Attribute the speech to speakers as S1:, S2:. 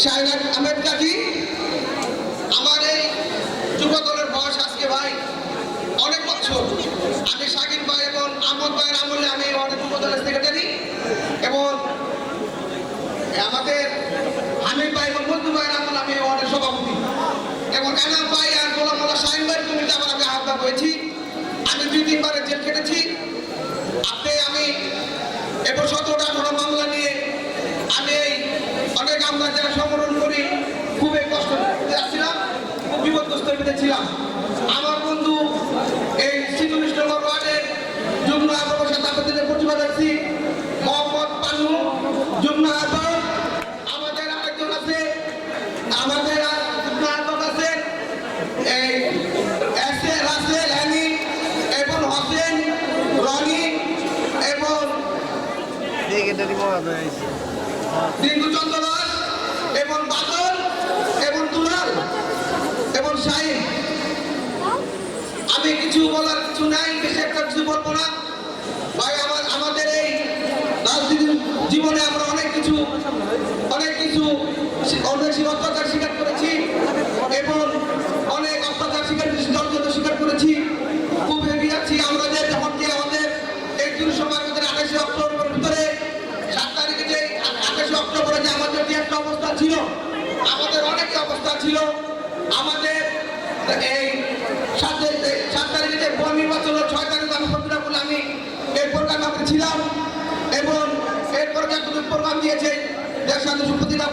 S1: শাহিন আহমেদ কাজী আমার এই যুব বয়স আজকে ভাই অনেক বছর। আমি শাকিব ভাই এবং আহমদ ভাইয়ের আমলে আমি অনেক যুব দলের সেক্রেটারি এবং আমাদের হামিদ ভাই এবং মন্টু ভাইয়ের আমলে আমি অনেক সভাপতি। এবং এনাম ভাই আর গোলাম মোল্লা শাহিন ভাইয়ের কমিটি আবার আমি আহ্বান হয়েছি আমি দুই তিনবারে জেল কেটেছি বিপদগ্রস্ত ছিলাম আমার বন্ধু এই ছিচল্লিশ ওয়ার্ডের যুগ্ম আহ্বায়ক আপনাদের প্রতিবাদ রাখছি মোহাম্মদ পান্নু যুগ্ম আহ্বায়ক আমাদের আরেকজন আছে আমাদের যুগ্ম আহ্বায়ক আছেন এই রাসেল হ্যানি এবং হোসেন রনি এবং বিন্দু চন্দ্র দাস এবং বাদল এবং দুলাল এবং শাহিন আমি কিছু বলার কিছু নাই, বেশি একটা কিছু বলব না। ভাই, আমার আমাদের এই রাজনীতি জীবনে আমরা অনেক কিছু অনেক কিছু অনেক অত্যাচার স্বীকার করেছি এবং অনেক অত্যাচার স্বীকার দর্জত স্বীকার করেছি। খুব হেভি আছি আমরা যে যখন কি আমাদের একদিন সময়ের ভিতরে আঠাশে অক্টোবরের ভিতরে সাত তারিখে যে আঠাশে অক্টোবরে যে আমাদের যে একটা অবস্থা ছিল, আমাদের অনেক অবস্থা ছিল। আমাদের এই তারিখে হলো, ছয় তারিখ আমি বলে আমি এই প্রোগ্রামে ছিলাম এবং এরপর যে প্রোগ্রাম দিয়েছে দেশ শান্তি সুপ্রতিটা